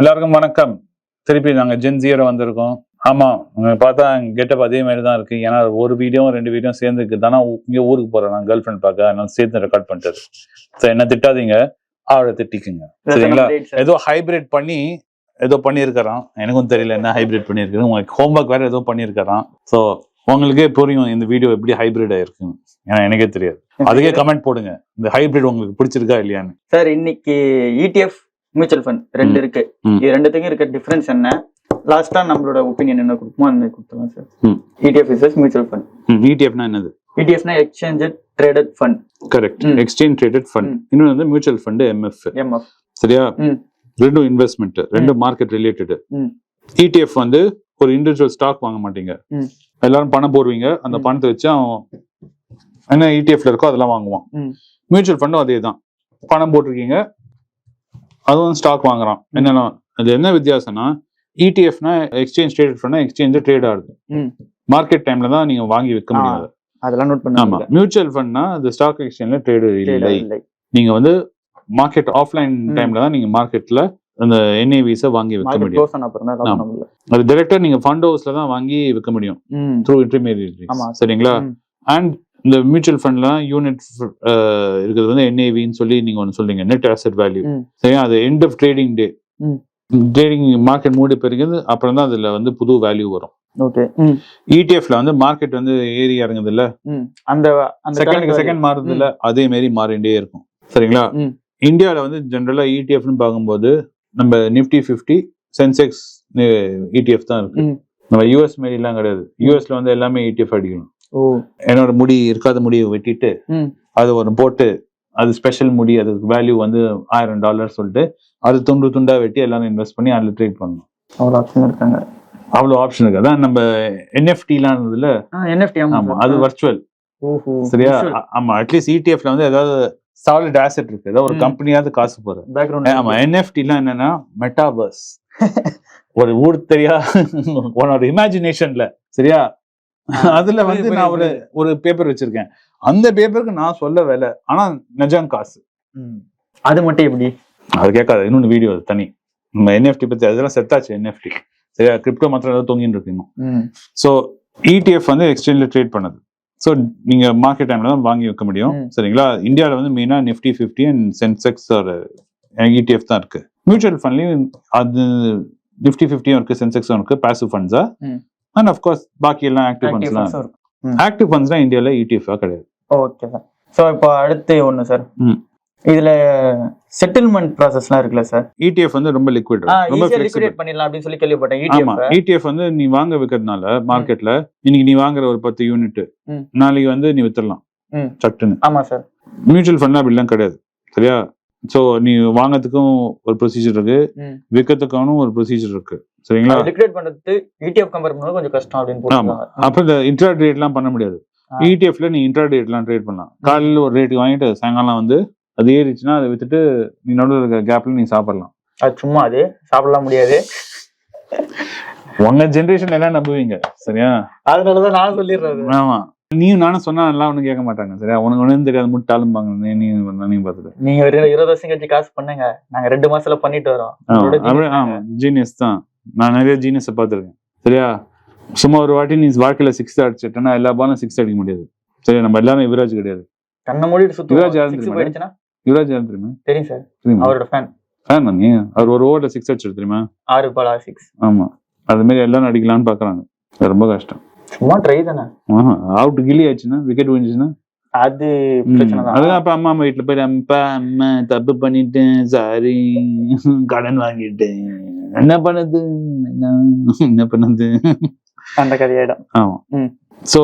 எல்லாருக்கும் வணக்கம். திருப்பி நாங்க ஜென்சியோட வந்திருக்கோம். ஆமா உங்க பார்த்தா கெட்டப் அதே மாதிரி தான் இருக்கு. ஏன்னா ஒரு வீடியோ ரெண்டு வீடியோ சேர்ந்து இருக்கு தானே இங்க ஊருக்கு போறேன். நான் கேர்ள் ஃப்ரெண்ட் பார்க்க. அதனால சேர்ந்து ரெக்கார்ட் பண்ணிட்டது. ஸோ என்ன திட்டாதீங்க. அவளை திட்டிக்குங்க. சரிங்களா? ஏதோ ஹைபிரிட் பண்ணி ஏதோ பண்ணியிருக்கிறான். எனக்கும் தெரியல என்ன ஹைபிரிட் பண்ணியிருக்காரு உங்களுக்கு ஹோம்ஒர்க் வேற ஏதோ பண்ணியிருக்கிறான். ஸோ உங்களுக்கே புரியும் இந்த வீடியோ எப்படி ஹைபிரிட் ஆயிருக்குன்னு ஏன்னா எனக்கே தெரியாது. அதுக்கே கமெண்ட் போடுங்க. இந்த ஹைபிரிட் உங்களுக்கு பிடிச்சிருக்கா இல்லையான்னு. சார் இன்னைக்கு E இடிஎஃப் மியூச்சுவல் ஃபண்ட் ரெண்டு. இருக்கு. இது ரெண்டுத்துக்கும் இருக்க டிஃபரன்ஸ் என்ன லாஸ்டா நம்மளோட ஒப்பீனியன் என்ன கொடுக்குமோ அந்த கொடுத்துலாம் sir E. ETF is mutual fund இடிஎஃப்னா என்னது இடிஎஃப்னா exchange traded fund correct. Exchange traded fund. இன்னொன்று வந்து மியூச்சுவல் ஃபண்ட் எம்எஃப் எம்எஃப் சரியா. ரெண்டும் இன்வெஸ்ட்மெண்ட் ரெண்டும் மார்க்கெட் ரிலேட்டட். இடிஎஃப் வந்து ஒரு இண்டிவிஜுவல் ஸ்டாக் வாங்க மாட்டீங்க. எல்லாரும் பணம் போடுவீங்க அந்த. பணத்தை வச்சு அவன் என்ன இடிஎஃப்ல இருக்கோ அதெல்லாம் வாங்குவான். மியூச்சுவல் ஃபண்டும் அதே தான் பணம் போட்டிருக்கீங்க அதுவும் ஸ்டாக் வாங்குறான். என்னன்னா அது என்ன வித்தியாசம்னா இடிஎஃப்னா எக்ஸ்சேஞ்ச் ட்ரேட் ஃபண்ட்னா எக்ஸ்சேஞ்ச் ட்ரேட் ஆகுது. மார்க்கெட் டைம்ல தான் நீங்க வாங்கி விற்க முடியாது அதெல்லாம் நோட் ஆமா. பண்ணுங்க மியூச்சுவல் ஃபண்ட்னா அது ஸ்டாக் எக்ஸ்சேஞ்ச்ல ட்ரேடு இல்லை. இல்லை. நீங்க வந்து மார்க்கெட் ஆஃப்லைன். டைம்ல தான் நீங்க மார்க்கெட்ல அந்த என்ஐவிஸ வாங்கி விற்க முடியும். ஆமா. பண்ண அது டைரக்டா நீங்க ஃபண்ட் ஹவுஸ்ல தான் வாங்கி விற்க முடியும். த்ரூ இன்டர்மீடியட் ஆமா. சரிங்களா. அண்ட் இந்த மியூச்சுவல் ஃபண்ட்ல யூனிட் இருக்கிறது வந்து என்ஐவின்னு சொல்லி நீங்க ஒன்று சொல்றீங்க. Net asset value. சரியா? அது end of trading day. Trading market மூடி பெருகுது அப்புறம் தான் அதுல வந்து புது வேல்யூ வரும். ஓகே இடிஎஃப்ல வந்து மார்க்கெட் வந்து ஏறி இறங்குது இல்ல அந்த அந்த செகண்ட் செகண்ட் மாறுது இல்ல அதே மாதிரி மாறிண்டே இருக்கும். சரிங்களா. இந்தியாவில் வந்து ஜென்ரலா இடிஎஃப்னு பார்க்கும்போது நம்ம நிஃப்டி ஃபிஃப்டி சென்செக்ஸ் இடிஎஃப் தான் இருக்கு. நம்ம யூஎஸ் மாரிலாம் கிடையாது. யூஎஸ்ல வந்து எல்லாமே இடிஎஃப் அடிக்கணும். ஓ என்னோட முடி இருக்காத முடியை வெட்டிட்டு அது ஒரு போட்டு அது ஸ்பெஷல் முடி அதுக்கு வேல்யூ வந்து ஆயிரம் டாலர் சொல்லிட்டு அது துண்டு துண்டா வெட்டி எல்லாரும் இன்வெஸ்ட் பண்ணி அதில் ட்ரேட் பண்ணணும். அவ்வளோ ஆப்ஷன் இருக்காங்க. அவ்வளோ ஆப்ஷன் இருக்கு. அதான் நம்ம என்எஃப்டிலாம் ஆ என்எஃப்டி ஆமா அது வர்ச்சுவல் சரியா? ஆமா அட்லீஸ்ட் இடிஎஃப்ல வந்து ஏதாவது சாலிட் ஆசெட் இருக்கு. ஏதாவது ஒரு. கம்பெனியாவது காசு போற பேக்ரவுண்ட் ஆமா என்எஃப்டிலாம் என்னன்னா மெட்டாவர்ஸ் ஒரு ஊர் தெரியா? உன்னோட இமேஜினேஷன்ல சரியா? அதுல வந்து நான் ஒரு. ஒரு பேப்பர் வச்சிருக்கேன். அந்த பேப்பருக்கு நான் சொல்ல வேலை. ஆனா நிஜம் காசு. அது மட்டும் எப்படி? அது கேட்காது. இன்னொன்று வீடியோ தனி. நம்ம என்எஃப்டி பத்தி அதெல்லாம் செத்தாச்சு என்எஃப்டி சரியா? கிரிப்டோ மாத்திரம் ஏதாவது தொங்கின்னு இருக்கு இன்னும். ஸோ இடிஎஃப் வந்து எக்ஸ்சேஞ்சில் ட்ரேட் பண்ணுது. ஸோ நீங்க மார்க்கெட் டைம்ல தான் வாங்கி வைக்க முடியும். சரிங்களா? இந்தியாவில் வந்து மெயினாக நிஃப்டி ஃபிஃப்டி அண்ட் சென்செக்ஸ் ஒரு இடிஎஃப் தான் இருக்கு. மியூச்சுவல் ஃபண்ட்லையும் அது நிஃப்டி ஃபிஃப்டியும் இருக்கு சென்செக்ஸும் இருக்கு பாசிவ் ஃபண்ட்ஸா. அண்ட் அஃப்கோர்ஸ் பாக்கி எல்லாம் ஆக்டிவ் ஃபண்ட்ஸ்லாம் ம். ஆக்டிவ் ஃபண்ட்ஸ்லாம் இந்தியாவில் இடிஎஃப் கிடையாது. ஓகே சார் ஸோ இப்போ அடுத்து ஒன்று சார். இதுல செட்டில்மெண்ட் ப்ராசஸ்லாம் இருக்குல்ல சார் இடிஎஃப் வந்து ரொம்ப லிக்விட் ரொம்ப லிக்விடேட் பண்ணிடலாம் அப்படின்னு சொல்லி கேள்விப்பட்டேன். E இடிஎஃப் இடிஎஃப் வந்து நீ வாங்க விற்கிறதுனால மார்க்கெட்ல இன்னைக்கு நீ வாங்குற ஒரு பத்து யூனிட். நாளைக்கு வந்து நீ வித்துடலாம். சட்டுன்னு. ஆமா சார் மியூச்சுவல் ஃபண்ட் அப்படிலாம் கிடையாது. சரியா? சோ நீ வாங்கறதுக்கும் ஒரு ப்ரொசீஜர் இருக்கு. ம். விற்கிறதுக்கான ஒரு ப்ரொசீஜர் இருக்கு. சரிங்களா? லிக்விடேட் பண்றது இடிஎஃப் கம்பேர் பண்ணும்போது கொஞ்சம் கஷ்டம் அப்படின்னு போட்டுருக்காங்க அப்ப இந்த இன்ட்ரா ட்ரேட்லாம் பண்ண முடியாது. இடிஎஃப்ல நீ இன்ட்ரா ட்ரேட்லாம் ட்ரேட் பண்ணலாம். காலையில ஒரு ரேட் வாங்கிட்டு சாயங்காலம் வந்து அது ஏறிச்சுன்னா அதை வித்துட்டு நீ நடுவில் இருக்க கேப்ல நீ சாப்பிடலாம். அது சும்மா அது. சாப்பிடலாம் முடியாது. உங்க ஜென்ரேஷன் எல்லாம் நம்புவீங்க? சரியா? அதனாலதான் நான் சொல்லிடுறது. ஆமா. நீயும் நானும் சொன்னா எல்லாம் ஒன்றும் கேட்க மாட்டாங்க. சரியா? உனக்கு ஒன்றும் தெரியாது முட்டாளும்பாங்க நீ நீ நீ பார்த்துட்டு நீங்க ஒரு இருபது வருஷம் கழிச்சு காசு பண்ணுங்க. நாங்க ரெண்டு மாசத்துல பண்ணிட்டு வரோம். ஜீனியஸ் தான். நான் நிறைய ஜீனியஸை பார்த்துருக்கேன். சரியா? சும்மா ஒரு வாட்டி நீ வாழ்க்கையில சிக்ஸ் அடிச்சிட்டேன்னா எல்லா பாலும் சிக்ஸ் அடிக்க முடியாது. சரியா? நம்ம எல்லாரும் யுவராஜ் கிடையாது. கண்ணை மூடிட்டு யுவராஜ்? போயிடுச்சுன்னா யுவராஜ் யாரும் தெரியுமா? தெரியும் சார் அவரோட ஃபேன் ஃபேன் நீ அவர் ஒரு ஓவர்ல சிக்ஸ் அடிச்சிரு தெரியுமா? ஆறு பால் ஆறு சிக்ஸ் ஆமா. அது மாதிரி எல்லாரும் அடிக்கலாம்னு பாக்குறாங்க. அது ரொம்ப கஷ்டம். சும்மா ட்ரை தானே? அவுட் கில்லி ஆச்சுன்னா விக்கெட் விழுந்துச்சுன்னா? அது அதுதான் தான். அப்ப அம்மா வீட்டுல அப்பா அம்மா தப்பு பண்ணிட்டேன் சாரி கடன் வாங்கிட்டேன். என்ன பண்ணுது? என்ன? பண்ணுது? அந்த கதையாயிடும். ஆமா. சோ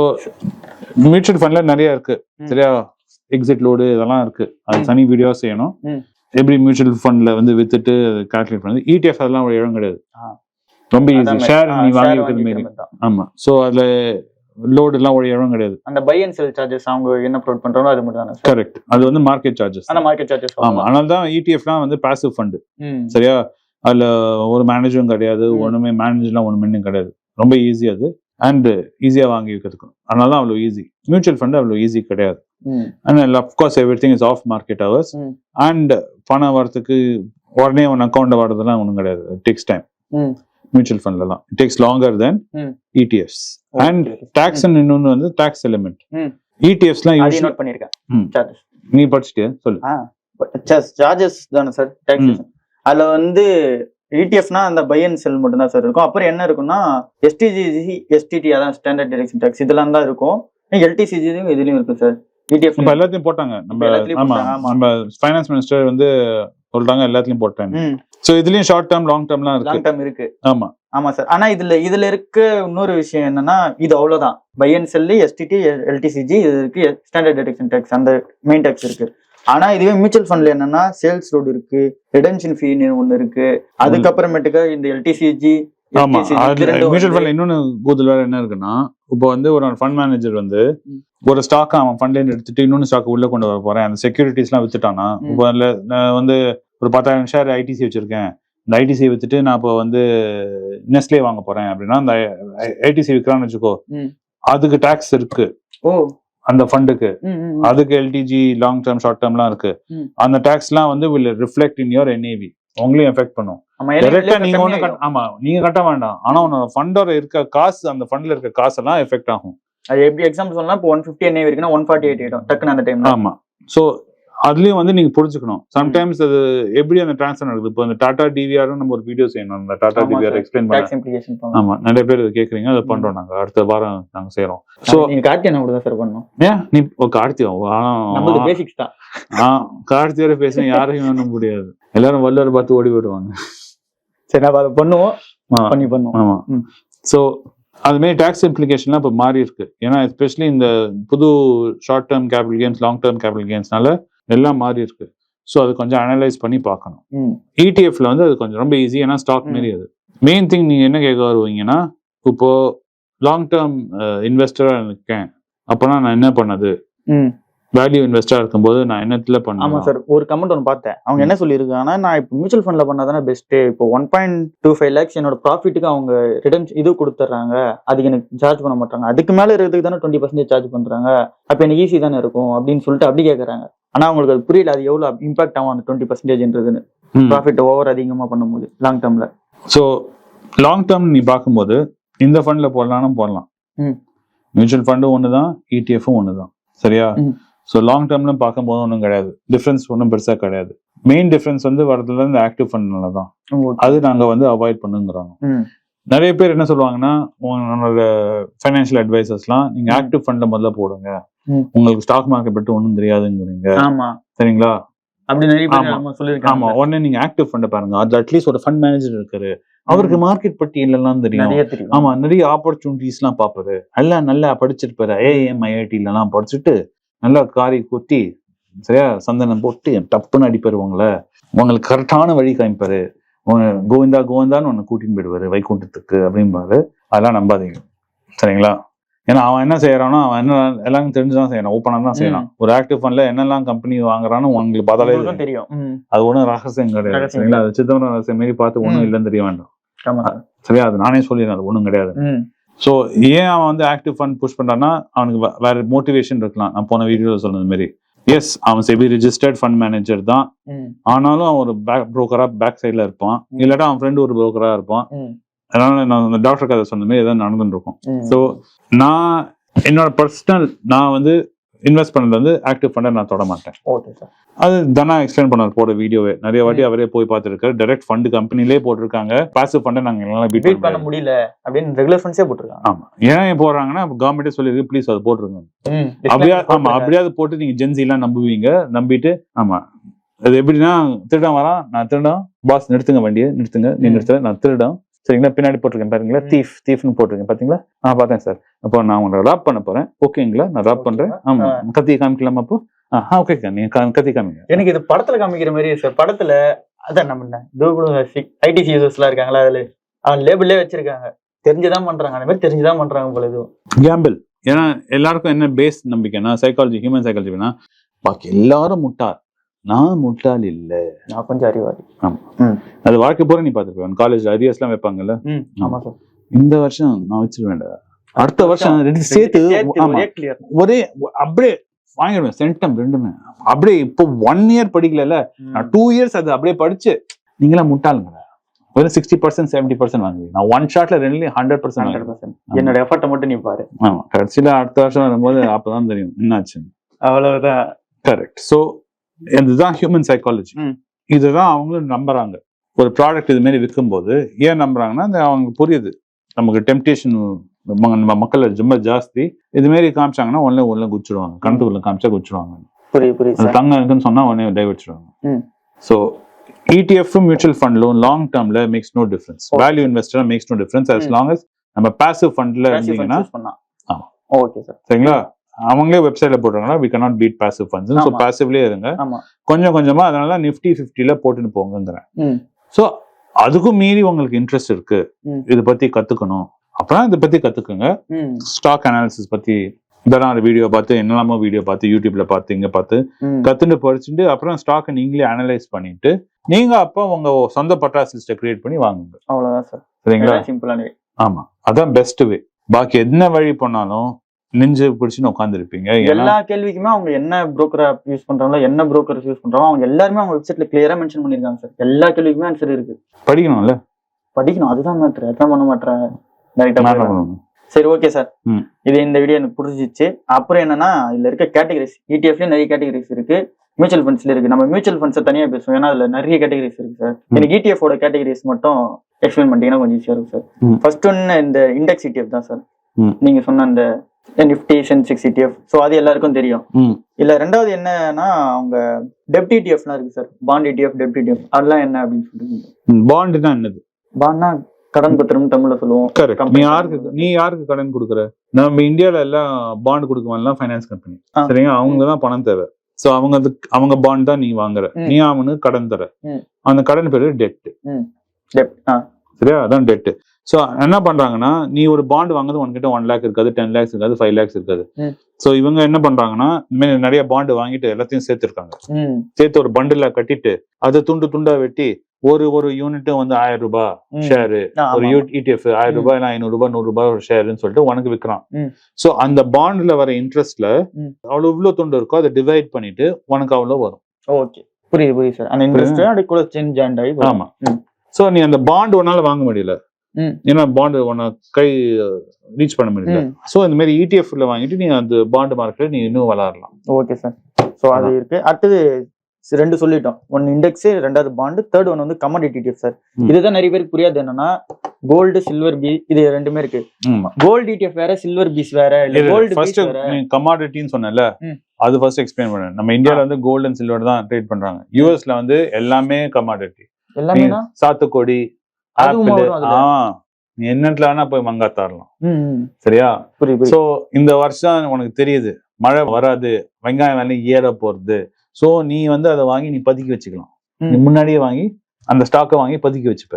மியூச்சுவல் ஃபண்ட்ல நிறைய இருக்கு. சரியா? எக்ஸிட் லோடு இதெல்லாம் இருக்கு. அது. தனி வீடியோ செய்யணும். எப்படி மியூச்சுவல் ஃபண்ட்ல வந்து வித்துட்டு கால்குலேட் பண்ணது? இடிஎஃப் அதெல்லாம் ஒரு இடம் கிடையாது. ரொம்ப ஈஸி ஷேர் நீ வாங்கி வைக்கிறது மாரி. ஆமா. சோ அதுல லோடு எல்லாம் ஒரு இடம் கிடையாது. அந்த பை அண்ட் செல் சார்ஜஸ் அவங்க என்ன ப்ரொவைட் பண்றாங்களோ அது மட்டும் தானே கரெக்ட் அது வந்து மார்க்கெட் சார்ஜஸ் ஆனா மார்க்கெட் சார்ஜஸ் ஆமா. அதனால தான் இடிஎஃப்லாம் வந்து பாசிவ் ஃபண்ட் சரியா? அதுல ஒரு மேனேஜரும் கிடையாது ம். ஒண்ணுமே மேனேஜர்லாம் ஒண்ணுமே கிடையாது. ரொம்ப ஈஸி அது. அண்ட் ஈஸியா வாங்கி வைக்கிறதுக்கும் அதனால தான் அவ்வளோ ஈஸி மியூச்சுவல் ஃபண்ட் அவ்வளோ ஈஸி கிடையாது. And of course everything is of market hours hmm. And பணம் வரத்துக்கு உடனே உன் அக்கௌண்ட் வரதெல்லாம் ஒன்றும் கிடையாது. Takes time. Mutual ஃபண்ட்லலாம் it takes longer then. ETFs and tax இன்னொன்று வந்து டாக்ஸ் எலிமெண்ட். இடிஎஃப்ஸ்லாம் ம். சார்ஜஸ் நீ படிச்சுட்டியா? சொல்லு. சார்ஜஸ் தானே சார் டாக்ஸேஷன் அதுல வந்து E இடிஎஃப்னா அந்த பை அண்ட் செல் மட்டும் தான் சார் இருக்கும். அப்புறம் என்ன இருக்கும்னா எஸ்டிஜி எஸ்டிடி அதான் ஸ்டாண்டர்ட் டிரெக்ஷன் டாக்ஸ் இதெல்லாம் தான் இருக்கும். எல்டிசிஜிலையும் இதுலயும் இருக்கும் சார் E இடிஎஃப் இப்ப எல்லாத்தையும் போட்டாங்க. நம்ம எல்லாத்துலயும் ஆமா. நம்ம ஃபைனான்ஸ் மினிஸ்டர் வந்து சொல்றாங்க எல்லாத்துலயும் போட்டாங்க சோ இதுலயும் ஷார்ட் டேர்ம் லாங் டேர்ம்லாம் இருக்கு. லாங் டேர்ம் இருக்கு. ஆமா. ஆமா சார் ஆனா இதுல இதுல இருக்க இன்னொரு விஷயம் என்னன்னா இது அவ்வளவுதான். Buy and sell STD LTCG இது இருக்கு ஸ்டாண்டர்ட் டிடக்ஷன் டேக்ஸ் அந்த மெயின் டேக்ஸ் இருக்கு. ஆனா இதுவே மியூச்சுவல் ஃபண்ட்ல என்னன்னா சேல்ஸ் ரோடு இருக்கு ரிடன்ஷன் ஃபீ ஒன்னு இருக்கு அதுக்கப்புறமேட்டுக்கு இந்த எல்டிசிஜி ஆமா மியூச்சுவல் ஃபண்ட்ல இன்னொன்னு கூடுதல் வேற என்ன இருக்குன்னா இப்போ வந்து ஒரு ஃபண்ட் மேனேஜர் வந்து. ஒரு ஸ்டாக் அவன் ஃபண்ட்ல இருந்து எடுத்துட்டு இன்னொன்னு ஸ்டாக் உள்ள கொண்டு வர போறேன் அந்த செக்யூரிட்டிஸ் எல்லாம் வித்துட்டானா. இப்போ நான் வந்து ஒரு பத்தாயிரம் ஷேர் ஐடிசி வச்சிருக்கேன் இந்த ஐடிசி வித்துட்டு நான் இப்போ வந்து நெஸ்லே வாங்க போறேன் அப்படின்னா அந்த ஐடிசி விற்கிறான்னு வச்சுக்கோ. அதுக்கு டாக்ஸ் இருக்கு ஓ அந்த ஃபண்டுக்கு. அதுக்கு எல்டிஜி லாங் டேர்ம் ஷார்ட் டேர்ம்லாம் இருக்கு. அந்த டாக்ஸ்லாம் வந்து will reflect in your NAV உங்களையும் எஃபெக்ட் பண்ணும். டைரக்டா நீங்க ஒண்ணு. ஆமா நீங்க கட்ட வேண்டாம். ஆனா உன்னோட ஃபண்டோட இருக்க காசு அந்த ஃபண்ட்ல இருக்க காசெல்லாம் எஃபெக்ட் ஆகும். அது எப்படி எக்ஸாம்பிள் சொல்லலாம் இப்போ ஒன் ஃபிஃப்டி என்ன இருக்குன்னா ஒன் ஃபார்ட்டி எயிட் ஆயிடும் டக்குன்னு அந்த டைம்ல ஆமா. சோ அதுலயும் வந்து நீங்க புரிஞ்சுக்கணும். சம்டைம்ஸ் அது எப்படி அந்த டிரான்ஸ்ஃபர் நடக்குது? இப்போ அந்த டாடா டிவிஆர் நம்ம ஒரு வீடியோ செய்யணும். அந்த டாடா டிவிஆர். எக்ஸ்பிளைன் பண்ண. டாக்ஸ் இம்ப்ளிகேஷன் ஆமா. நிறைய பேர் இது கேக்குறீங்க. அதை ம். பண்றோம் நாங்க. அடுத்த வாரம் நாங்க செய்யறோம் சோ நீங்க கார்த்தி என்ன கூட தான் சார் பண்ணணும். ஏன்? நீ ஓ, கார்த்தியா நம்மளுக்கு ஆனா பேசிக்ஸ் தான். ஆ கார்த்தியோட பேச யாரையும் பண்ண முடியாது. எல்லாரும் வல்லவர் பார்த்து ஓடி விடுவாங்க சரி நம்ம அதை பண்ணுவோம். பண்ணி பண்ணுவோம். ஆமா. ம். ஸோ அது மாதிரி டாக்ஸ் இம்ப்ளிகேஷன்லாம் இப்போ மாறி இருக்கு. ஏன்னா எஸ்பெஷலி இந்த புது short term capital gains long term capital கெயின்ஸ்னால எல்லாம் மாறி இருக்கு. ஸோ அது கொஞ்சம் அனலைஸ் பண்ணி பார்க்கணும். இடிஎஃப்ல வந்து அது கொஞ்சம் ரொம்ப ஈஸி ஏன்னா ஸ்டாக். மாரி அது. மெயின் திங் நீங்க என்ன கேட்க வருவீங்கன்னா இப்போ லாங் டேர்ம் இன்வெஸ்டரா இருக்கேன். அப்போனா நான் என்ன பண்ணது. வேல்யூ இன்வெஸ்டரா இருக்கும்போது நான் என்னத்துல ஆமா பண்ணணும் சார். ஒரு கமெண்ட் ஒன்று பார்த்தேன். அவங்க என்ன சொல்லியிருக்காங்கன்னா நான் இப்போ மியூச்சுவல் ஃபண்ட்ல பண்ணாதானே பெஸ்ட் இப்போ one point two five lakhs என்னோட ப்ராஃபிட்டுக்கு அவங்க ரிட்டர்ன் இது கொடுத்துட்றாங்க அதுக்கு எனக்கு சார்ஜ் பண்ண மாட்டாங்க. அதுக்கு மேல இருக்கிறதுக்கு தானே டுவெண்ட்டி பர்சன்டேஜ் சார்ஜ் பண்றாங்க. அப்போ எனக்கு ஈஸி தானே இருக்கும் அப்படின்னு சொல்லிட்டு அப்படி கேட்கறாங்க ஆனா அவங்களுக்கு அது புரியல. அது எவ்வளவு இம்பாக்ட் ஆகும் அந்த டுவெண்ட்டி பர்சன்டேஜ்ன்றதுன்னு ப்ராஃபிட் ஓவர் அதிகமா பண்ணும்போது லாங் டேர்ம்ல ஸோ லாங் டேர்ம் நீ பார்க்கும்போது இந்த ஃபண்ட்ல போடலாம்னு போடலாம். மியூச்சுவல் ஃபண்டும் ஒன்று தான் இடிஎஃப்பும் ஒன்று தான் சரியா. ஸோ லாங் டேர்ம்ல பார்க்கும்போது ஒன்றும் கிடையாது. டிஃப்ரென்ஸ் ஒன்றும் பெருசாக கிடையாது. மெயின் டிஃப்ரென்ஸ் வந்து வரதுல இந்த ஆக்டிவ் ஃபண்ட்னால தான் அது நாங்கள் வந்து அவாய்ட் பண்ணுங்கிறாங்க. நிறைய பேர் என்ன சொல்லுவாங்கன்னா உங்களோட ஃபைனான்சியல் அட்வைசர்ஸ்லாம் நீங்க. ஆக்டிவ் ஃபண்ட்ல முதல்ல போடுங்க. உங்களுக்கு ஸ்டாக் மார்க்கெட் பற்றி ஒன்றும் தெரியாதுங்கிறீங்க. ஆமா. சரிங்களா? அப்படி நிறைய பேர் ஆமா. உடனே நீங்க ஆக்டிவ் ஃபண்டை பாருங்க. அது அட்லீஸ்ட் ஒரு ஃபண்ட் மேனேஜர் இருக்காரு. அவருக்கு மார்க்கெட் பற்றி இல்லைலாம் தெரியும்? ஆமா. நிறைய ஆப்பர்ச்சுனிட்டிஸ் எல்லாம் பாப்பாரு எல்லாம் நல்லா படிச்சிருப்பாரு. ஏஎம் ஐஐடில எல்லாம் படிச்சுட்டு நல்லா காரி குத்தி சரியா சந்தனம் போட்டு டப்புன்னு அடிப்பாரு உங்களை. உங்களுக்கு கரெக்டான வழி காமிப்பாரு. கோவிந்தா கோவிந்தான்னு உன்னை கூட்டின்னு போயிடுவாரு வைகுண்டத்துக்கு அப்படிம்பாரு. அதெல்லாம் நம்பாதீங்க. சரிங்களா? ஏன்னா அவன் என்ன செய்யறானோ அவன் என்ன எல்லாம் தெரிஞ்சுதான் செய்யறான் ஓப்பனா தான் செய்யறான் ஒரு ஆக்டிவ் ஃபண்ட்ல என்னெல்லாம் கம்பெனி வாங்குறான்னு உங்களுக்கு பார்த்தாலே தெரியும். அது ஒன்றும் ரகசியம் கிடையாது. சரிங்களா? அது சிதம்பரம் ரகசியம் மாரி பார்த்து ஒன்றும். இல்லைன்னு தெரிய வேண்டாம். சரியா? அது நானே சொல்லிடுறேன். அது ஒன்றும் கிடையாது. ஸோ ஏன் அவன் வந்து ஆக்டிவ் ஃபண்ட் புஷ் பண்றான்னா அவனுக்கு வேற மோட்டிவேஷன் இருக்கலாம். நான் போன வீடியோல சொன்னது மாதிரி. எஸ் அவன் செபி ரிஜிஸ்டர்ட் ஃபண்ட் மேனேஜர் தான். ஆனாலும் அவன் ஒரு பேக் புரோக்கரா பேக் சைட்ல இருப்பான். இல்லாட்டா அவன் ஃப்ரெண்டு ஒரு புரோக்கரா இருப்பான். அதனால நான் அந்த டாக்டர் கதை சொன்ன மாதிரி ஏதாவது நடந்துட்டு இருக்கும். ஸோ நான் என்னோட பர்சனல் நான் வந்து இன்வெஸ்ட் பண்ணது வந்து ஆக்டிவ் ஃபண்டை நான் தொட மாட்டேன். ஓகே சார் அது தனா எக்ஸ்பிளைன் பண்ணார் போட வீடியோவே நிறைய வாட்டி அவரே போய் பார்த்துருக்காரு. டைரக்ட் ஃபண்ட் கம்பெனிலே போட்டிருக்காங்க. பாசிவ் ஃபண்டை நாங்க எல்லாம் பீட் பண்ண முடியல அப்படின்னு ரெகுலர் ஃபண்ட்ஸே போட்டிருக்காங்க. ஆமா. ஏன் போடுறாங்கன்னா கவர்மெண்ட்டே சொல்லியிருக்கு ப்ளீஸ் அதை போட்டுருங்க. அப்படியா Disclaimer ஆமா போட்டிருக்காங்க. அப்படியாவது போட்டு நீங்க ஜென்சி எல்லாம் நம்புவீங்க. நம்பிட்டு ஆமா. அது எப்படின்னா திருடன் வரான் நான் திருடன் பாஸ் நிறுத்துங்க வண்டியை நிறுத்துங்க. நீ ம். நிறுத்தல நான் திருடன். சரிங்களா பின்னாடி போட்டிருக்கேன் பாருங்களா. தீஃப் தீஃப்னு போட்டிருக்கேன். பாத்தீங்களா? நான் பார்த்தேன் சார் அப்போ நான் உங்களை ராப் பண்ண போறேன். ஓகேங்களா நான் ராப் பண்றேன். ஆமா. கத்தி காமிக்கலாமா அப்போ? ஆ ஓகே நீங்க கத்தி காமிங்க. எனக்கு இது படத்துல காமிக்கிற மாதிரி சார் படத்துல அதான் நம்ம ஐடிசி யூசர்ஸ் எல்லாம் இருக்காங்களா அதுல? அவன் லேபிளே வச்சிருக்காங்க. தெரிஞ்சுதான் பண்றாங்க. அந்த மாதிரி தெரிஞ்சுதான் பண்றாங்க போல இதுவும் கேம்பிள் ஏன்னா எல்லாருக்கும் என்ன பேஸ் நம்பிக்கைன்னா சைக்காலஜி ஹியூமன் சைக்காலஜினா பாக்கி எல்லாரும் முட்டாள். நான் முட்டாள் இல்ல. நான் கொஞ்சம் அறிவாளி. அது வாழ்க்கை பூரா நீ பார்த்துருப்பேன் காலேஜ் எல்லாம் வைப்பாங்கல்ல ஆமா. சார் இந்த வருஷம் நான் வச்சிருவேன்டா அடுத்த வருஷம் ரெண்டு சேர்த்து ஆமா. ஒரே ஒரே அப்படியே வாங்கிடுவேன். சென்டம் ரெண்டுமே. அப்படியே இப்போ ஒன் இயர் படிக்கல நான் டூ இயர்ஸ் அது அப்படியே படிச்சு நீங்களாம் முட்டாளுங்க வெறும் சிக்ஸ்டி பர்சன்ட் செவன்டி பர்சன்ட் வாங்குவீங்க. நான் ஒன் ஷாட்ல ரெண்டுலயும் ஹண்ட்ரட் பர்சன்ட் ஹண்ட்ரட் பர்சன்ட் என்னோட எஃபர்ட்டை மட்டும் நீ பாரு. ஆமா. கடைசியில அடுத்த வருஷம் வரும்போது அப்பதான் தெரியும். என்னாச்சு அவ்வளவுதான். கரெக்ட் ஸோ இதுதான் ஹியூமன் சைக்காலஜி. இதுதான் அவங்களும் நம்புறாங்க. ஒரு ப்ராடக்ட் இது மாதிரி விற்கும்போது ஏன் நம்புறாங்கன்னா அவங்களுக்கு புரியுது. நமக்கு டெம்டேஷன் நம்ம மக்கள் ரொம்ப ஜாஸ்தி. இது மாதிரி காமிச்சாங்கன்னா ஒன்ல ஒன்ல குச்சிடுவாங்க கணத்துக்குள்ள காமிச்சா குச்சிடுவாங்க தங்கம் இருக்குன்னு சொன்னா உடனே டை வச்சிருவாங்க ம். ஸோ ETF மியூச்சுவல் ஃபண்ட்லும் long டேர்ம்ல makes no difference. Value investor makes no difference ம். long as நம்ம பாசிவ் ஃபண்ட்ல இருந்தீங்கன்னா. ஓகே சார் சரிங்களா? அவங்களே வெப்சைட்ல போடுறாங்கன்னா we cannot beat passive funds. So. பாசிவ்லயே இருங்க. கொஞ்சம் கொஞ்சமா அதனால நிஃப்டி ஃபிஃப்டில போட்டுன்னு போங்கிறேன் ஸோ அதுக்கும் மீறி உங்களுக்கு இன்ட்ரெஸ்ட் இருக்கு. இதை பத்தி கத்துக்கணும். அப்புறம் இதை பத்தி கத்துக்குங்க. ஸ்டாக் அனாலிசிஸ் பத்தி இதெல்லாம் வீடியோ பார்த்து என்னெல்லாமோ வீடியோ பார்த்து யூடியூப்ல பார்த்து இங்க பார்த்து கத்துட்டு படிச்சுட்டு அப்புறம் ஸ்டாக்கை நீங்களே அனலைஸ் பண்ணிட்டு நீங்க அப்போ உங்க சொந்த பட்டாசு லிஸ்ட்டை கிரியேட் பண்ணி வாங்குங்க. அவ்வளவுதான் சார் சரிங்களா? சிம்பிளான ஆமா. அதான் பெஸ்ட் வே பாக்கி என்ன வழி பண்ணாலும் நெஞ்சு பிடிச்சுன்னு உட்காந்துருப்பீங்க எல்லா கேள்விக்குமே அவங்க என்ன புரோக்கரை யூஸ் பண்றாங்களோ என்ன புரோக்கர் யூஸ் பண்றாங்களோ அவங்க எல்லாருமே அவங்க வெப்சைட்ல கிளியரா மென்ஷன் பண்ணிருக்காங்க சார் எல்லா கேள்விக்குமே ஆன்சர் இருக்கு. படிக்கணும்ல? படிக்கணும். அதுதான் மேட்ரு அதான் பண்ண மாட்டேன் டேரக்டா சரி ஓகே சார். இது இந்த வீடியோ எனக்கு புரிஞ்சிச்சு. அப்புறம் என்னன்னா இதுல இருக்க கேட்டகரிஸ் இடிஎஃப்லயும் நிறைய கேட்டகரிஸ் இருக்கு. மியூச்சுவல் ஃபண்ட்ஸ்ல இருக்கு. நம்ம மியூச்சுவல் ஃபண்ட்ஸ் தனியா பேசுவோம். ஏன்னா அதுல நிறைய கேட்டகரிஸ் இருக்கு சார். எனக்கு ETF ஓட கேட்டகரிஸ் மட்டும் எக்ஸ்பிளைன் பண்ணிட்டீங்கன்னா கொஞ்சம் ஈஸியா இருக்கும் சார். ஃபர்ஸ்ட் ஒன்னு இந்த இண்டெக்ஸ் ETF தான் சார். நீங்க சொன்ன அந்த நிஃப்டி சென்செக்ஸ் ETF ஸோ அது எல்லாருக்கும் தெரியும். இல்ல ரெண்டாவது என்னன்னா அவங்க டெப்ட் இடிஎஃப்லாம் இருக்கு சார் பாண்ட் இடிஎஃப் டெப்ட் இடிஎஃப் அதெல்லாம் என்ன அப்படின்னு சொல்லுங்க பாண்டுனா என்னது? பாண்ட்னா கடன் பத்திரம் தமிழ்ல சொல்லுவோம். கரெக்ட் நீ. யாருக்கு நீ யாருக்கு கடன் கொடுக்குற? நம்ம இந்தியால எல்லாம் பாண்ட் கொடுக்குவாங்கலாம் ஃபைனான்ஸ் கம்பெனி. சரிங்க அவங்க தான் பணம் தேவை. சோ அவங்க அவங்க பாண்ட் தான் நீ வாங்குற. நீ அவனுக்கு கடன் தர. அந்த கடன் பேரு டெப்ட் ஆ. சரியா அதான் டெட் சோ என்ன பண்றாங்கன்னா நீ ஒரு பாண்ட் வாங்குறது உன்கிட்ட ஒன் லேக் இருக்காது டென் லேக்ஸ் இருக்காது ஃபைவ் லேக்ஸ் இருக்காது. சோ இவங்க என்ன பண்றாங்கன்னா மாதிரி நிறைய பாண்ட் வாங்கிட்டு எல்லாத்தையும் சேர்த்திருக்காங்க சேர்த்து ஒரு பண்டில கட்டிட்டு அதை துண்டு துண்டா வெட்டி ஒரு ஒரு யூனிட்டும் வந்து ஆயிரம் ரூபாய். ஷேரு ஒரு. இடிஎஃப் ஆயிரம் ம். ரூபாய் இல்லை ஐநூறு ரூபாய் நூறு ரூபாய் ஒரு ஷேர்னு சொல்லிட்டு உனக்கு விற்கிறான். சோ அந்த பாண்ட்ல வர இன்ட்ரெஸ்ட்ல ம். அவ்வளவு இவ்வளவு துண்டு இருக்கோ அதை டிவைட் பண்ணிட்டு உனக்கு அவ்வளவு வரும் ஓகே புரியுது புரியுது சார் அந்த இன்ட்ரெஸ்ட் கூட சேஞ்ச் ஆகி. ஆமா சோ நீ அந்த பாண்ட் உன்னால வாங்க முடியல. ஏன்னா பாண்ட் உன்னை கை ரீச் பண்ண முடியல. சோ இந்த மாதிரி E இடிஎஃப்ல வாங்கிட்டு நீ அந்த பாண்ட் மார்க்கெட்ல நீ இன்னும் வளரலாம். ஓகே சார் ஸோ அது இருக்கு. அடுத்தது ரெண்டு சொல்லிட்டோம். ஒன்னு இண்டெக்ஸ் ரெண்டாவது பாண்டு தேர்ட் ஒன் வந்து கமாடிட்டி டிஎஃப் சார். இதுதான் நிறைய பேருக்கு புரியாது என்னன்னா கோல்டு சில்வர் பி இது ரெண்டுமே இருக்கு. கோல்டு இடிஎஃப் வேற சில்வர் பீஸ் வேற கோல்டு ஃபர்ஸ்ட் கமாடிட்டின்னு சொன்னல. அது ஃபர்ஸ்ட் எக்ஸ்பிளைன் பண்ணு. நம்ம இந்தியால வந்து கோல்டு அண்ட் சில்வர் தான் ட்ரேட் பண்றாங்க. யூஎஸ்ல வந்து எல்லாமே கமாடிட்டி எல்லாமே சாத்துக்குடி ஆப்பிள் வரும் அதுல. ஆ நீ என்னத்துல வேணா போய் மங்கா தரலாம். சரியா சோ இந்த வருஷம் உனக்கு தெரியுது மழை வராது வெங்காயம் விலை ஏற போறது சோ நீ வந்து அதை வாங்கி நீ பதுக்கி வச்சுக்கலாம். நீ முன்னாடியே வாங்கி அந்த ஸ்டாக்கை வாங்கி பதுக்கி வச்சுப்ப.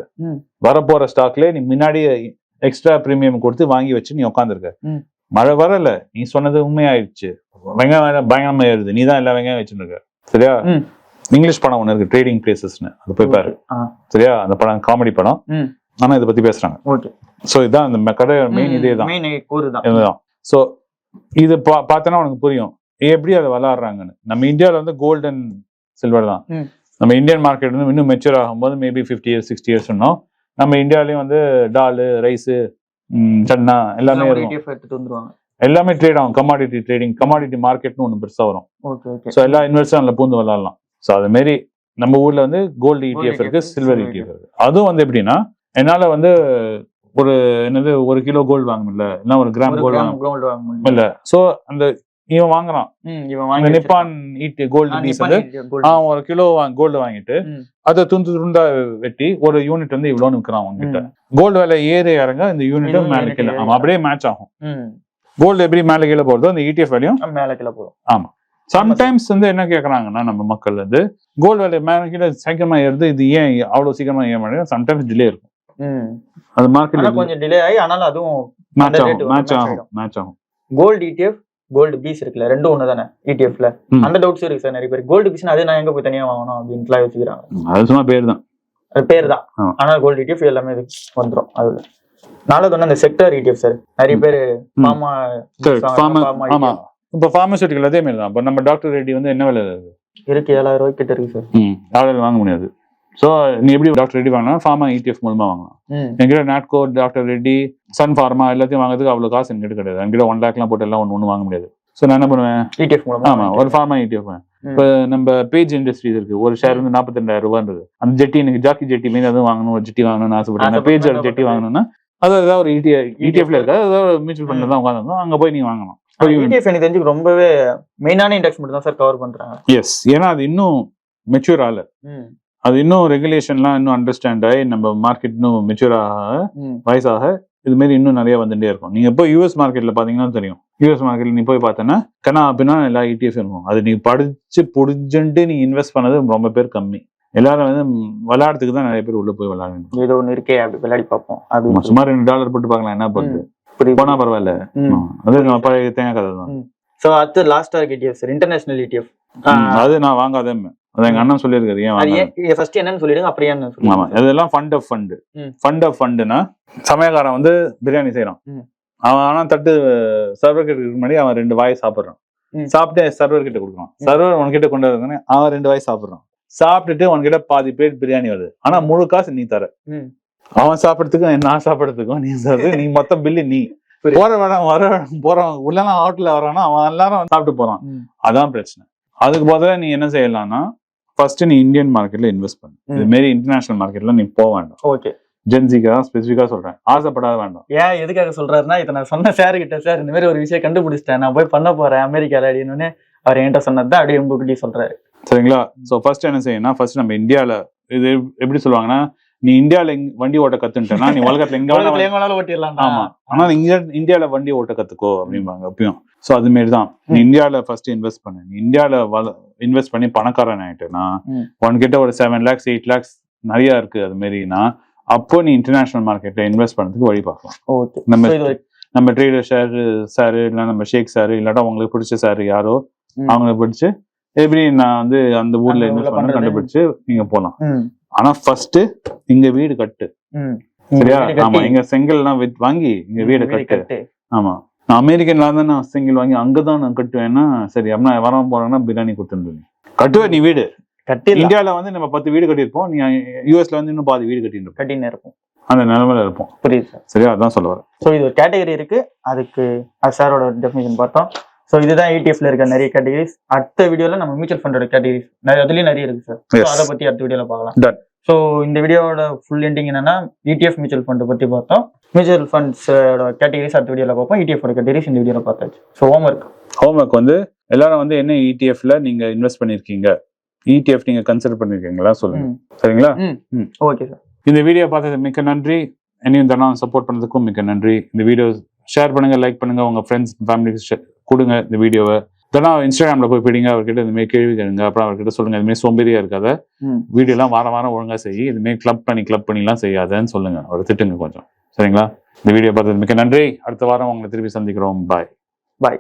வரப்போற ஸ்டாக்ல நீ முன்னாடியே எக்ஸ்ட்ரா பிரீமியம் கொடுத்து வாங்கி வச்சு நீ உட்காந்துருக்க. மழை வரல நீ சொன்னது உண்மையாயிடுச்சு வெங்காயம் விலை பயங்கரமா ஏறுது நீ தான் எல்லா வெங்காயம் வச்சுருக்க சரியா. இங்கிலீஷ் படம் ஒண்ணு இருக்கு ட்ரேடிங் பிளேசஸ்னு அது போய் பாரு. சரியா? அந்த படம் காமெடி படம். ஆனா இதை பத்தி பேசுறாங்க. ஓகே. சோ இதான் அந்த ம- கடை மெயின் இதே தான். இதுதான். சோ இது பா- பார்த்தனா உனக்கு புரியும். எப்படி அதை விளாடுறாங்கன்னு நம்ம இந்தியாவில் வந்து கோல்ட் அண்ட் சில்வர் தான். நம்ம இந்தியன் மார்க்கெட் வந்து இன்னும் மெச்சூர் ஆகும்போது maybe fifty years sixty years சொன்னோம். நம்ம இந்தியாலயும் வந்து டாலு ரைஸு சன்னா எல்லாமே எல்லாமே ட்ரேட் ஆகும். கமாடிட்டி ட்ரேடிங் கமாடிட்டி மார்க்கெட்னு ஒன்று பெருசா வரும். ஸோ எல்லா இன்வெஸ்டரும் அதில் பூந்து விளாடலாம். ஸோ அது மாரி நம்ம ஊர்ல வந்து கோல்டு இடிஎஃப் இருக்கு ETF, சில்வர் silver இடிஎஃப் இருக்கு. அதுவும் வந்து எப்படின்னா என்னால வந்து ஒரு என்னது ஒரு கிலோ கோல்டு வாங்க முடியல இல்லை ஒரு கிராம் கோல்டு வாங்க இல்ல. சோ அந்த இவன் வாங்குறான். இவன் வாங்கி நிப்பான் ஈட் கோல்டு வந்து அவன் ஒரு கிலோ கோல்டு வாங்கிட்டு. அதை துண்டு துண்டா வெட்டி ஒரு யூனிட் வந்து இவ்வளோன்னு விற்கிறான் அவங்க கிட்ட கோல்டு விலை ஏறி இறங்க இந்த யூனிட் இன்னும் மேல கீழே. ஏறி ஆமா அப்படியே மேட்ச் ஆகும். கோல்டு எப்படி மேல கீழே போறதோ அந்த E இடிஎஃப் வேலையும் மேல கீழே போதும் சம்டைம்ஸ் வந்து என்ன கேக்குறாங்கன்னா நம்ம மக்கள் வந்து கோல்டு விலை மேல சீக்கிரமா ஏறுது இது ஏன் அவ்வளவு சீக்கிரமா ஏன் மாட்டேங்குது? சம்டைம்ஸ் டிலே இருக்கும். அது மார்க்கெட் கொஞ்சம் டிலே ஆகி ஆனாலும் அதுவும் மேட்ச் ஆகும் மேட்ச் ஆகும். மேட்ச் ஆகும். கோல்டு இடிஎஃப் கோல்டு பீஸ் இருக்குல்ல ரெண்டும் ஒண்ணு தானே இடிஎஃப்ல ம். அந்த டவுட்ஸ் இருக்கு சார் நிறைய பேர் கோல்டு பீஸ் அதே நான் எங்க போய் தனியா வாங்கணும் அப்படின்ட்டுலாம் யோசிக்கிறாங்க. அது சும்மா பேர் தான் அது பேர் தான் ஆமா. ஆனா கோல்டு இடிஎஃப் எல்லாமே இது வந்துரும். அதுல நாலாவது ஒண்ணு அந்த செக்டர் இடிஎஃப் சார் நிறைய பேர் ம். இப்போ ஃபார்மசூட்டிக்கல் அதே மாதிரி தான். இப்போ நம்ம டாக்டர் ரெட்டி வந்து என்ன விலை இருக்கு? ஏழாயிரம் ரூபாய் கிட்ட இருக்கு சார் ம். யாராலும் வாங்க முடியாது. ஸோ நீ எப்படி டாக்டர் ரெட்டி வாங்கினா ஃபார்மா இடிஎஃப் மூலமா வாங்கலாம். ம். என்கிட்ட Natco doctor Reddy Sun pharma எல்லாத்தையும் வாங்குறதுக்கு அவ்வளோ காசு என்கிட்ட கிடையாது. என்கிட்ட ஒன் லேக்லாம் போட்டு எல்லாம் ஒன்று ஒன்று வாங்க முடியாது. ஸோ நான் என்ன பண்ணுவேன்? ETF மூலமா ஆமா ஒரு ஃபார்மா இடிஎஃப். இப்போ நம்ம பேஜ் இண்டஸ்ட்ரீஸ் இருக்கு. ஒரு ஷேர் வந்து நாற்பத்தி ரெண்டாயிரம் ரூபான்றது அந்த ஜெட்டி எனக்கு ஜாக்கி ஜெட்டி மீது அதுவும் வாங்கணும் ஒரு ஜெட்டி வாங்கணும்னு ஆசைப்பட்டேன். பேஜ் ஜெட்டி வாங்கணும்னா அது ஏதாவது ஒரு இடி இடிஎஃப்ல இருக்கா ஏதாவது ஒரு மியூச்சுவல் ஃபண்ட்ல தான் உட்காந்துருக்கும் அங்க போய் நீங்க வாங்கணும் எனக்கு தெரிஞ்சு ரொம்பவே மெயினான இண்டெக்ஸ் மட்டும் தான் சார் கவர் பண்றாங்க. எஸ் ஏன்னா அது இன்னும் மெச்சூர் ஆகல. ம். அது இன்னும் ரெகுலேஷன்லாம் இன்னும் அண்டர்ஸ்டாண்ட் ஆகி நம்ம மார்க்கெட் இன்னும் மெச்சூர் ஆக வயசாக இது மாதிரி இன்னும் நிறைய வந்துட்டே இருக்கும். நீங்க போய் யூஎஸ் மார்க்கெட்ல பாத்தீங்கன்னா தெரியும். யூஎஸ் மார்க்கெட்ல நீ போய் பார்த்தேன்னா கனா அப்படின்னா எல்லா இடிஎஃப் இருக்கும் அது நீ படிச்சு புடிச்சுட்டு நீ இன்வெஸ்ட் பண்ணது ரொம்ப பேர் கம்மி. எல்லாரும் வந்து விளையாடுறதுக்கு தான் நிறைய பேர் உள்ள போய் விளையாடணும் ஏதோ ஒண்ணு இருக்கே அப்படி விளையாடி பார்ப்போம். அப்படி சும்மா ரெண்டு டாலர் போட்டு பார்க்கலாம் என்ன பண்ணுது போனா பரவாயில்ல. அது நம்ம பழைய தேங்காய் கதை தான். சோ அடுத்து last dark ETF sir international ம், அது நான் வாங்காதே அது எங்க அண்ணன் சொல்லியிருக்காரு ஏன் ஃபர்ஸ்ட் என்னன்னு சொல்லிடுங்க அப்புறம் ஏன்னு ஆமா இதெல்லாம் fund of fund. Fund of ஃபண்டுனா சமயக்காரன் வந்து பிரியாணி செய்யறான். அவன் ஆனா தட்டு சர்வர் கிட்ட முன்னாடி அவன் ரெண்டு வாய் சாப்பிடுறான். சாப்பிட்டு சர்வர் கிட்ட கொடுக்குறான். சர்வர் உன்கிட்ட கொண்டு வரதுன்னு அவன் ரெண்டு வாய் சாப்பிடுறான். சாப்பிட்டுட்டு உன்கிட்ட பாதி பிளேட் பிரியாணி வருது. ஆனா முழு காசு நீ தர. அவன் சாப்பிடறதுக்கும் நான் சாப்பிடறதுக்கும் நீ தரது நீ மொத்த பில்லு நீ. போற வேடம் வர போறவன் உள்ளலாம் ஹோட்டல்ல வரானா அவன் எல்லாரும் சாப்பிட்டு போறான். அதான் பிரச்சனை. அதுக்கு பதிலா நீ என்ன செய்யலாம்னா ஃபர்ஸ்ட் நீ இந்தியன் மார்க்கெட்ல இன்வெஸ்ட் பண்ணு. இது. மாரி இன்டர்நேஷனல் மார்க்கெட்ல நீ போக வேண்டாம். ஓகே. ஜென்சிக்கு தான் ஸ்பெசிஃபிக்கா சொல்றேன். ஆசைப்படாத வேண்டாம். ஏன் எதுக்காக சொல்றாருன்னா இதை நான் சொன்ன சார் கிட்ட சார் இந்த மாதிரி ஒரு விஷயம் கண்டுபிடிச்சிட்டேன். நான் போய் பண்ண போறேன் அமெரிக்கால அப்படின்னு அவர் என்கிட்ட சொன்னது தான் அப்படியே உங்ககிட்டயும் சொல்றாரு. சரிங்களா? சோ ஃபர்ஸ்ட் என்ன செய்யணும்னா ஃபர்ஸ்ட் நம்ம இந்தியால இது எப்படி சொல்லுவாங்கன்னா நீ இந்தியால எங்க- வண்டி ஓட்ட கத்துட்டேன்னா நீ உலகத்துல எங்க வேணாலும் ஓட்டிடலாம் ஆமா. ஆனா இந்தியா இந்தியால வண்டி ஓட்ட கத்துக்கோ அப்படிம்பாங்க அப்பயும் சோ அது மாரி தான் நீ ம். இந்தியால ஃபர்ஸ்ட் இன்வெஸ்ட் பண்ணு. நீ இந்தியால இன்வெஸ்ட் பண்ணி பணக்காரன் ஆயிட்டுனா ம். உன்கிட்ட ஒரு செவன் லேக்ஸ் எயிட் லேக்ஸ் நிறைய இருக்கு அது மாரினா அப்போ நீ இன்டர்நேஷனல் மார்க்கெட்ல இன்வெஸ்ட் பண்ணதுக்கு வழி பார்க்கலாம். நம்ம நம்ம ட்ரேடர் சார் சார் இல்ல நம்ம ஷேக் சார் இல்லாட்டா உங்களுக்கு பிடிச்ச சார் யாரோ. அவங்களுக்கு பிடிச்சு எப்படி நான் வந்து அந்த ஊர்ல இன்வெஸ்ட் பண்ண. கண்டுபிடிச்சு நீங்க போலாம். ஆனா ஃபர்ஸ்ட் இங்க வீடு கட்டு. சரியா? கட்டி- ஆமா இங்க செங்கல்லாம் வித் வாங்கி இங்க வீடு கட்டு. கட்டு. ஆமா. நான் அமெரிக்கன்ல தான் நான் செங்கல் வாங்கி அங்கதான் நான் கட்டுவேன்னா சரி அப்படின்னா வர போறேன்னா பிரியாணி கொடுத்துருந்தேன் கட்டுவே நீ வீடு. கட்டிடலாம். இந்தியால வந்து நம்ம பத்து வீடு கட்டியிருப்போம் நீ யூஎஸ்ல வந்து இன்னும் பாதி வீடு கட்டிட்டு இருப்போம். கட்டின்னு இருக்கும் அந்த நிலைமையில இருப்போம். புரியுது சார் சரியா? அதான் சொல்ல வரேன். ஸோ இது ஒரு கேட்டகரி இருக்கு. அதுக்கு அது சாரோட டெஃபினேஷன் பார்த்தோம். ஸோ இதுதான் ETFல இருக்க நிறைய கேட்டகரிஸ் அடுத்த வீடியோல நம்ம மியூச்சுவல் ஃபண்டோட கேட்டகரிஸ் நிறைய அதுலயும் நிறைய இருக்கு சார் ஸோ. அதை பத்தி அடுத்த வீடியோல பார்க்கலாம். ஸோ இந்த வீடியோவோட ஃபுல் எண்டிங் என்னன்னா ETF மியூச்சுவல் ஃபண்ட் பத்தி பார்த்தோம். மியூச்சுவல் ஃபண்ட்ஸோட கேட்டகரிஸ் அடுத்த வீடியோல பார்ப்போம். ETF ஓட கேட்டகரிஸ் இந்த வீடியோல பார்த்தாச்சு. ஸோ ஹோம் ஒர்க் ஹோம்ஒர்க் வந்து எல்லாரும் வந்து என்ன இடிஎஃப்ல நீங்க இன்வெஸ்ட் பண்ணிருக்கீங்க? இடிஎஃப் நீங்க கன்சிடர் பண்ணிருக்கீங்களா? சொல்லுங்க. சரிங்களா? ஓகே சார் இந்த வீடியோ பார்த்தது மிக்க நன்றி. என்னையும் தனம் சப்போர்ட் பண்ணதுக்கும் மிக்க நன்றி. இந்த வீடியோ ஷேர் பண்ணுங்க லைக் பண்ணுங்க. உங்க ஃப்ரெண்ட்ஸ் ஃபேமிலிக்கு கொடுங்க இந்த வீடியோவை. தனா இன்ஸ்டாகிராம்ல போய் போயிடுங்க அவர்கிட்ட இந்த மாதிரி கேள்வி கேளுங்க. அப்புறம் அவர்கிட்ட சொல்லுங்க இது மாதிரி சோம்பேறியா இருக்காத. வீடியோலாம் வாரம் வாரம் ஒழுங்கா செய்யி இது மாதிரி கிளப் பண்ணி கிளப் பண்ணிலாம் செய்யாதன்னு சொல்லுங்க. அவர் திட்டுங்க கொஞ்சம். சரிங்களா? இந்த வீடியோ பார்த்தது மிக்க நன்றி. அடுத்த வாரம் உங்களை திருப்பி சந்திக்கிறோம். பாய் பாய்